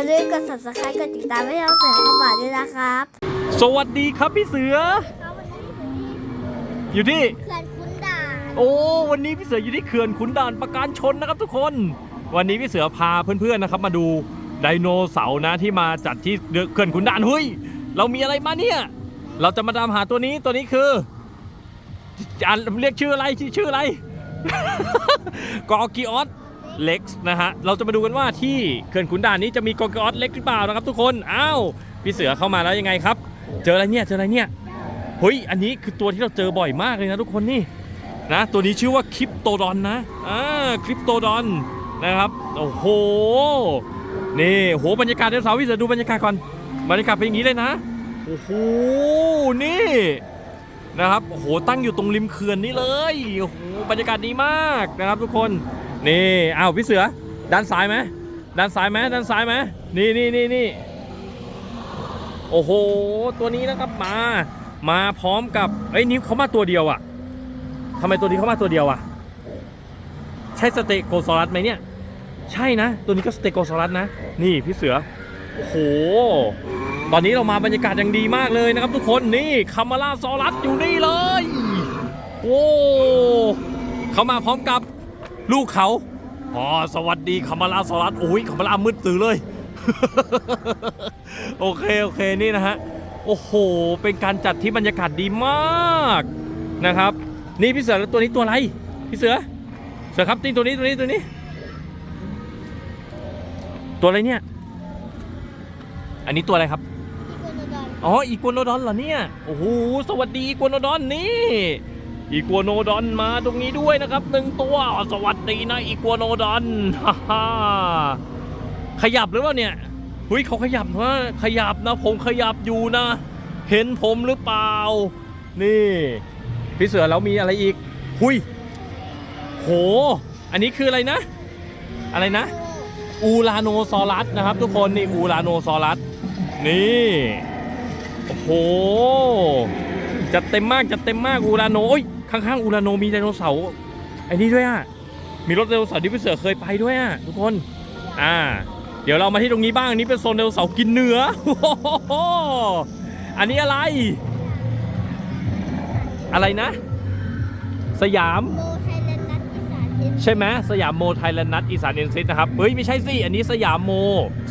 อย่าลืมกด subscribe กดติดตามให้เราเสือเข้ามาด้วยนะครับ สวัสดีครับพี่เสือ อยู่ที่ เขื่อนคุ้นด่านโอ้ วันนี้พี่เสืออยู่ที่เขื่อนขุนด่านประการชนนะครับทุกคน วันนี้พี่เสือพาเพื่อนๆนะครับ มาดูไดโนเสาร์นะที่มาจัดที่เขื่อนขุนด่านเฮ้ย เรามีอะไรมาเนี่ย เราจะมาตามหาตัวนี้ตัวนี้คืออ่านเรียกชื่ออะไรชื่อชื่ออะไร กอกิออส เล็กซ์นะฮะ เราจะมาดูกันว่าที่เขื่อนขุนด่านนี้จะมีกอกอสเล็กหรือเปล่านะครับทุกคน อ้าว พี่เสือเข้ามาแล้วยังไงครับ เจออะไรเนี่ย เจออะไรเนี่ย เฮ้ย อันนี้คือตัวที่เราเจอบ่อยมากเลยนะทุกคนนี่นะ ตัวนี้ชื่อว่าคริปโตดอนนะ อ่า คริปโตดอนนะครับ โอ้โห นี่โหบรรยากาศเดี๋ยวเสาร์พี่เสือดูบรรยากาศก่อน บรรยากาศเป็นอย่างนี้เลยนะ โอ้โห นี่นะครับ โอ้โห ตั้งอยู่ตรงริมเขื่อนนี้เลย โอ้โห บรรยากาศดีมากนะครับทุกคน นี่อ้าวพี่เสือด้านซ้ายไหมด้านซ้ายไหมด้านซ้ายไหมนี่นี่นี่นี่โอ้โห ตัวนี้นะครับมา มาพร้อมกับเอ้ยนี่เขามาตัวเดียวอะทำไมตัวนี้เขามาตัวเดียวอะใช่สเตโกซอรัสไหมเนี่ย ใช่นะ ตัวนี้ก็สเตโกซอรัสนะ นี่พี่เสือ โอ้โห ตอนนี้เรามาบรรยากาศอย่างดีมากเลยนะครับทุกคน นี่คามาล่าซอรัสอยู่นี่เลย โอ้เขามาพร้อมกับ ลูกเขาอ๋อสวัสดีคามาล่าซอรัสโอ้ยคามาล่ามืดตื่นเลย โอเค โอเค นี่นะฮะ โอ้โห เป็นการจัดที่บรรยากาศดีมากนะครับ นี่พี่เสือแล้วตัวนี้ตัวอะไร พี่เสือ เสือครับตีตัวนี้ตัวนี้ตัวนี้ ตัวอะไรเนี่ย อันนี้ตัวอะไรครับอ๋ออีกัวโนดอนเหรอเนี่ย โอ้โห สวัสดีอีกัวโนดอนนี่ อีกัวโนดอนมาตรงนี้ด้วยนะครับหนึ่งตัวสวัสดีนะอีกัวโนดอนฮ่าฮ่าขยับหรือเปล่าเนี่ยหุยเขาขยับนะขยับนะผมขยับอยู่นะ เห็นผมหรือเปล่า นี่พี่เสือแล้วมีอะไรอีกหุยโห อันนี้คืออะไรนะ อะไรนะ อูลาโนซอรัสนะครับ ทุกคนนี่อูลาโนซอรัสนี่โอ้โหจัดเต็มมากจัดเต็มมากอูราโนโอ้ย ข้างๆอูราโนมีไดโนเสาร์ไอ้นี่ด้วยอะมีรถไดโนเสาร์ที่พี่เสือเคยไปด้วยอะทุกคนอ่า เดี๋ยวเรามาที่ตรงนี้บ้างอันนี้เป็นโซนไดโนเสาร์กินเนื้ออ้ออันนี้อะไร อะไรนะ สยามใช่ไหมสยามโมไทยแลนด์นัทอีสานเอ็นซิตนะครับเฮ้ยไม่ใช่สิอันนี้สยามโม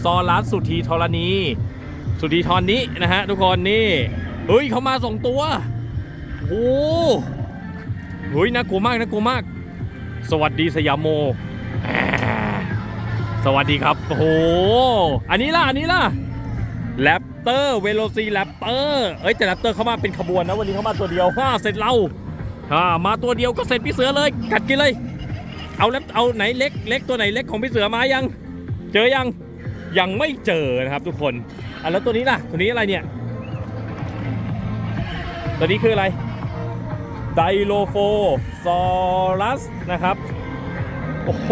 ซอรัสสุธีธรณีสุธีธรนี้นะฮะทุกคนนี่เฮ้ยเขามาสองตัวโอ้ เฮ้ยน่ากลัวมากน่ากลัวมาก สวัสดีสยามโมอ่าสวัสดีครับโอ้โหอันนี้ล่ะอันนี้ล่ะแรปเตอร์เวโรซีแรปเตอร์เอ้ยแต่แรปเตอร์เขามาเป็นขบวนนะวันนี้เขามาตัวเดียวฮ่าเสร็จเราฮ่ามาตัวเดียวก็เสร็จพี่เสือเลย กัดกินเลย เอาแล้วเอาไหนเล็กเล็กตัวไหนเล็กของพี่เสือมายัง เจอยังยังไม่เจอนะครับทุกคนอะแล้วตัวนี้ล่ะตัวนี้อะไรเนี่ยตัวนี้คืออะไร ไดโลโฟซอรัสนะครับ โอ้โห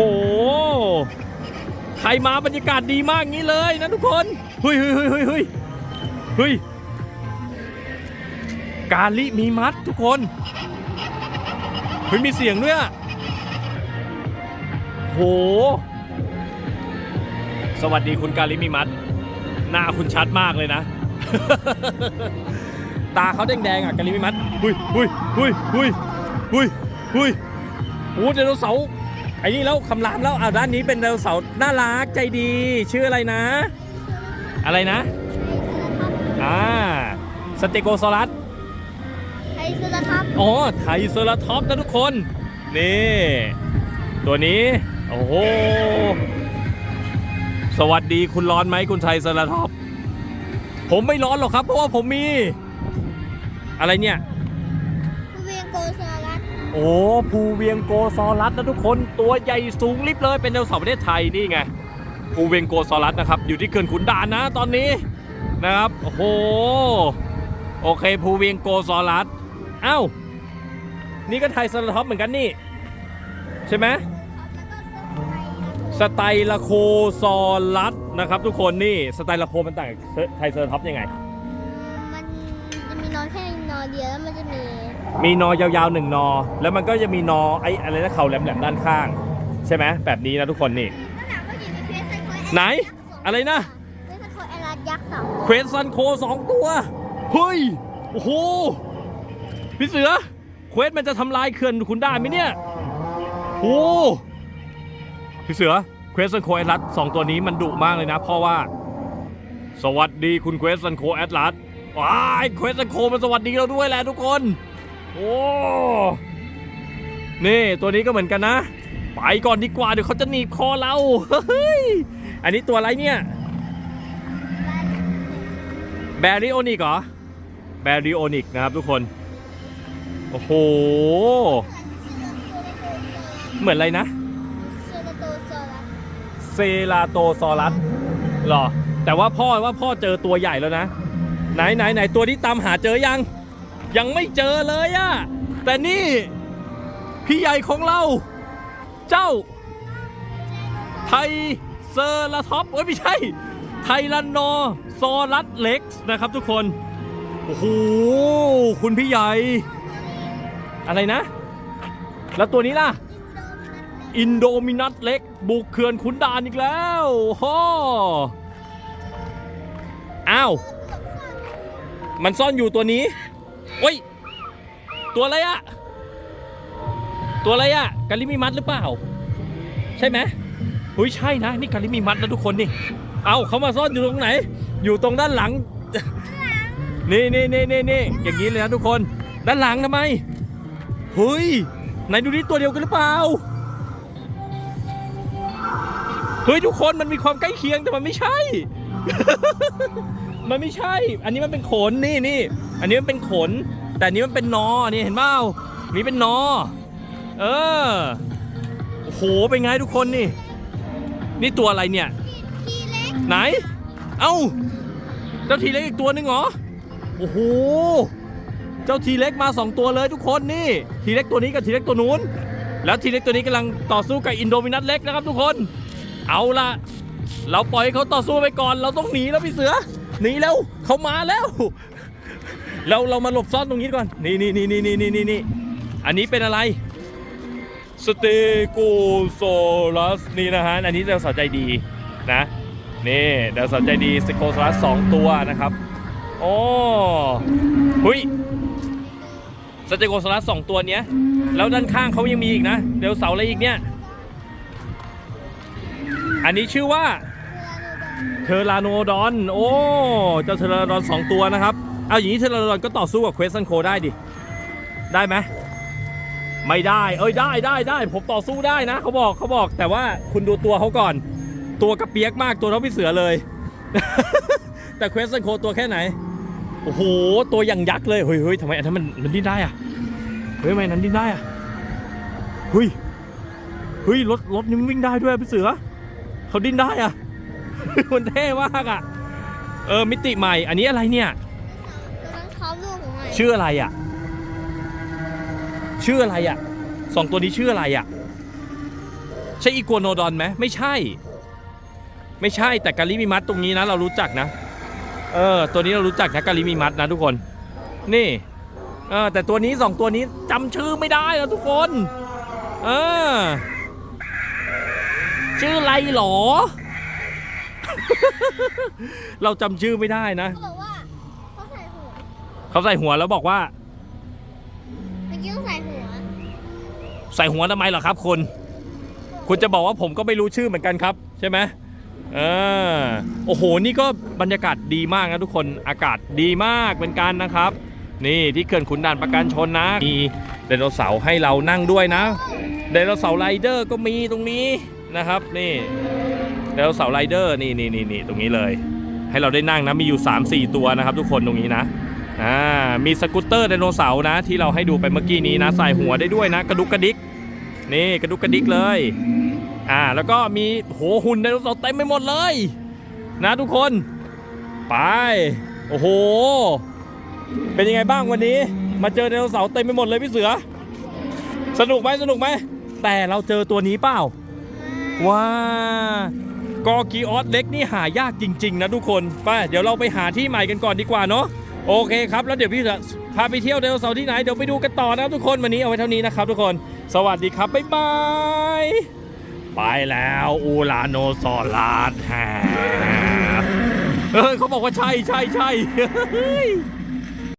ใครมาบรรยากาศดีมากงี้เลยนะทุกคนเฮ้ยเฮ้ยเฮ้ยเฮ้ยเฮ้ยเฮ้ยกาลิมีมัดทุกคนเฮ้ยมีเสียงด้วยอะโห สวัสดีคุณกาลิมิมัตหน้าคุณชัดมากเลยนะ ตาเขาแดงๆอะกาลิมิมัตหุยหุยหุยหุยหุยหุยโอ้ไดโนเสาร์ไอ้นี่แล้วคำรามแล้วอ่าด้านนี้เป็นไดโนเสาร์น่ารักใจดี ชื่ออะไรนะ อะไรนะอ่าสเตโกซอรัสไทยสุดทับอ๋อไทรเซอราท็อปส์นะทุกคน นี่ ตัวนี้ โอ้โห สวัสดีคุณร้อนไหมคุณไทรเซอราท็อปส์ผมไม่ร้อนหรอกครับ เพราะว่าผมมี อะไรเนี่ยผู้เวียงโกซารัสโอ้ภูเวียงโกซอรัสนะทุกคนตัวใหญ่สูงลิบเลยเป็นไดโนเสาร์ประเทศไทยนี่ไงภูเวียงโกซอรัสนะครับ อยู่ที่เขื่อนขุนด่านนะตอนนี้นะครับโอ้โหโอเคภูเวียงโกซอรัสเอ้า นี่ก็ไทยสลท็อปเหมือนกันนี่ ใช่ไหมแล้วก็เซอร์ไพรส์สไตลโคซอรัสนะครับทุกคนนี่สไตลโคมันต่างจากไทยเซอร์ท็อปยังไง เดียวแล้วมันจะมีมีนอยาวๆหนึ่งนอ แล้วมันก็จะมีนอไอ้อะไรนะเขาแหลมๆด้านข้าง ใช่ไหมแบบนี้นะทุกคนนี่ก็ถามว่าอยู่ในเพจไซโคไหนอะไรนะสองเควสซันโคสองตัว เฮ้ย โอ้โห พี่เสือ เควสมันจะทำลายเขื่อนคุณได้ไหมเนี่ยโอ้พี่เสือ เควสซันโคแอตลัสสองตัวนี้มันดุมากเลยนะ เพราะว่า สวัสดีคุณเควสซันโคแอตลัส ว้ายเควสโคมันสวัสดีเราด้วยแหละทุกคน โอ้ นี่ตัวนี้ก็เหมือนกันนะ ไปก่อนดีกว่าเดี๋ยวเขาจะหนีบคอเรา เฮ้ย อันนี้ตัวอะไรเนี่ย แบริโอนิกเหรอ แบริโอนิกนะครับทุกคน โอ้โห เหมือนอะไรนะ เซลโตโซลัสเซลาโตซอรัสเหรอ แต่ว่าพ่อว่าพ่อเจอตัวใหญ่แล้วนะ ไหนไหนไหนตัวที่ตามหาเจอยัง ยังไม่เจอเลยอะแต่นี่ พี่ใหญ่ของเรา เจ้า ไทเซอร์ลาท็อปเอ้ยไม่ใช่ ไทรันโนซอรัสเล็กซ์นะครับทุกคน โอ้โห คุณพี่ใหญ่ อะไรนะ แล้วตัวนี้ล่ะอินโดมินัสเล็ก บุกเขื่อนขุนด่านอีกแล้วฮ่ออ้าว มันซ่อนอยู่ตัวนี้โอ้ย ตัวอะไรอะตัวอะไรอะกาลิมิมัดหรือเปล่า ใช่ไหมเฮ้ยใช่นะ นี่กาลิมิมัดนะทุกคนนี่ เอาเขามาซ่อนอยู่ตรงไหน อยู่ตรงด้านหลัง นี่นี่นี่นี่นี่อย่างนี้เลยนะทุกคน ด้านหลังทำไม เฮ้ย ไหนดูนี่ตัวเดียวกันหรือเปล่า เฮ้ยทุกคนมันมีความใกล้เคียงแต่มันไม่ใช่ มันไม่ใช่ อันนี้มันเป็นขนนี่นี่ อันนี้มันเป็นขน แต่อันนี้มันเป็นนอ นี่เห็นเปล่านี่เป็นนอ เออ โอ้โห เป็นไงทุกคนนี่ นี่ตัวอะไรเนี่ย ทีเล็กไหน เอ้า เจ้าทีเล็กอีกตัวหนึ่งเหรอ โอ้โห เจ้าทีเล็กมาสองตัวเลยทุกคนนี่ ทีเล็กตัวนี้กับทีเล็กตัวนู้น แล้วทีเล็กตัวนี้กำลังต่อสู้กับอินโดมินัสเล็กนะครับทุกคน เอาละเราปล่อยให้เขาต่อสู้ไปก่อน เราต้องหนีแล้วพี่เสือ หนีแล้วเขามาแล้ว เราเรามาหลบซ่อนตรงนี้ก่อน นี่นี่นี่นี่นี่นี่นี่อันนี้เป็นอะไรสเตโกโซลัสนี่นะฮะ อันนี้เราสนใจดีนะ นี่เราสนใจดีสเตโกโซลัสสองตัวนะครับ โอ้หุยสเตโกโซลัสสองตัวเนี้ย แล้วด้านข้างเขายังมีอีกนะ เดี๋ยวเสาอะไรอีกเนี่ย อันนี้ชื่อว่า เทอราโนดอน โอ้ เจ้าเทอราโนดอนสองตัวนะครับ เอาอย่างนี้เทอราโนดอนก็ต่อสู้กับเควสันโคได้ดิ ได้ไหม ไม่ได้ เอ้ยได้ได้ได้ ผมต่อสู้ได้นะ เขาบอกเขาบอก แต่ว่าคุณดูตัวเขาก่อน ตัวกระเปียกมาก ตัวเท่าพี่เสือเลย แต่เควสันโคตัวแค่ไหน โอ้โห ตัวอย่างยักษ์เลย เฮ้ยเฮ้ยทำไมอันนั้นมันมันดิ้นได้อะเฮ้ยทำไมอันนั้นดิ้นได้อะเฮ้ย เฮ้ยรถรถนี่มันวิ่งได้ด้วยพี่เสือ เขาดิ้นได้อะ มันเท่มากอะเออ มิติใหม่ อันนี้อะไรเนี่ยตัวนั้นเขาลูกของมันชื่ออะไรอะชื่ออะไรอะสองตัวนี้ชื่ออะไรอะใช่อีกัวโนดอนไหมไม่ใช่ ไม่ใช่ แต่กาลิมิมัตตรงนี้นะ เรารู้จักนะ เออ ตัวนี้เรารู้จักนะกาลิมิมัตนะทุกคน นี่ เออ แต่ตัวนี้สองตัวนี้จำชื่อไม่ได้แล้วทุกคน เออ ชื่ออะไรหรอ เราจำชื่อไม่ได้นะเขาบอกว่าเขาใส่หัวเขาใส่หัวแล้วบอกว่า เมื่อกี้ต้องใส่หัวใส่หัวทำไมเหรอครับคุณ คุณจะบอกว่าผมก็ไม่รู้ชื่อเหมือนกันครับ ใช่ไหมเออโอ้โห นี่ก็บรรยากาศดีมากนะทุกคนอากาศดีมากเป็นการนะครับ นี่ที่เขื่อนขุนด่านประการชนนะ มีไดโนเสาร์ให้เรานั่งด้วยนะไดโนเสาร์ไรเดอร์ก็มีตรงนี้นะครับ นี่ ไดโนเสาร์ไรเดอร์นี่นี่นี่นี่ตรงนี้เลย ให้เราได้นั่งนะมีอยู่ 3-4 ตัวนะครับ ทุกคนตรงนี้นะอ่ามีสกูตเตอร์ไดโนเสาร์นะ ที่เราให้ดูไปเมื่อกี้นี้นะใส่หัวได้ด้วยนะ กระดุกกระดิกนี่กระดุกกระดิกเลยอ่าแล้วก็มีโหหุ่นไดโนเสาร์เต็มไปหมดเลย นะทุกคน ไป โอ้โห เป็นยังไงบ้างวันนี้ มาเจอไดโนเสาร์เต็มไปหมดเลยพี่เสือ สนุกไหมสนุกไหมแต่เราเจอตัวนี้เปล่าว้า กอกีออสเล็กนี่หายากจริง ๆ นะทุกคนไปเดี๋ยวเราไปหาที่ใหม่กันก่อนดีกว่าเนาะโอเคครับ แล้วเดี๋ยวพี่จะพาไปเที่ยวไดโนเสาร์ที่ไหน เดี๋ยวไปดูกันต่อนะทุกคนวันนี้เอาไว้เท่านี้นะครับทุกคน สวัสดีครับ บ๊ายบาย ไปแล้วอูลาโนซอลัสแฮเออเขาบอกว่าใช่ใช่ใช่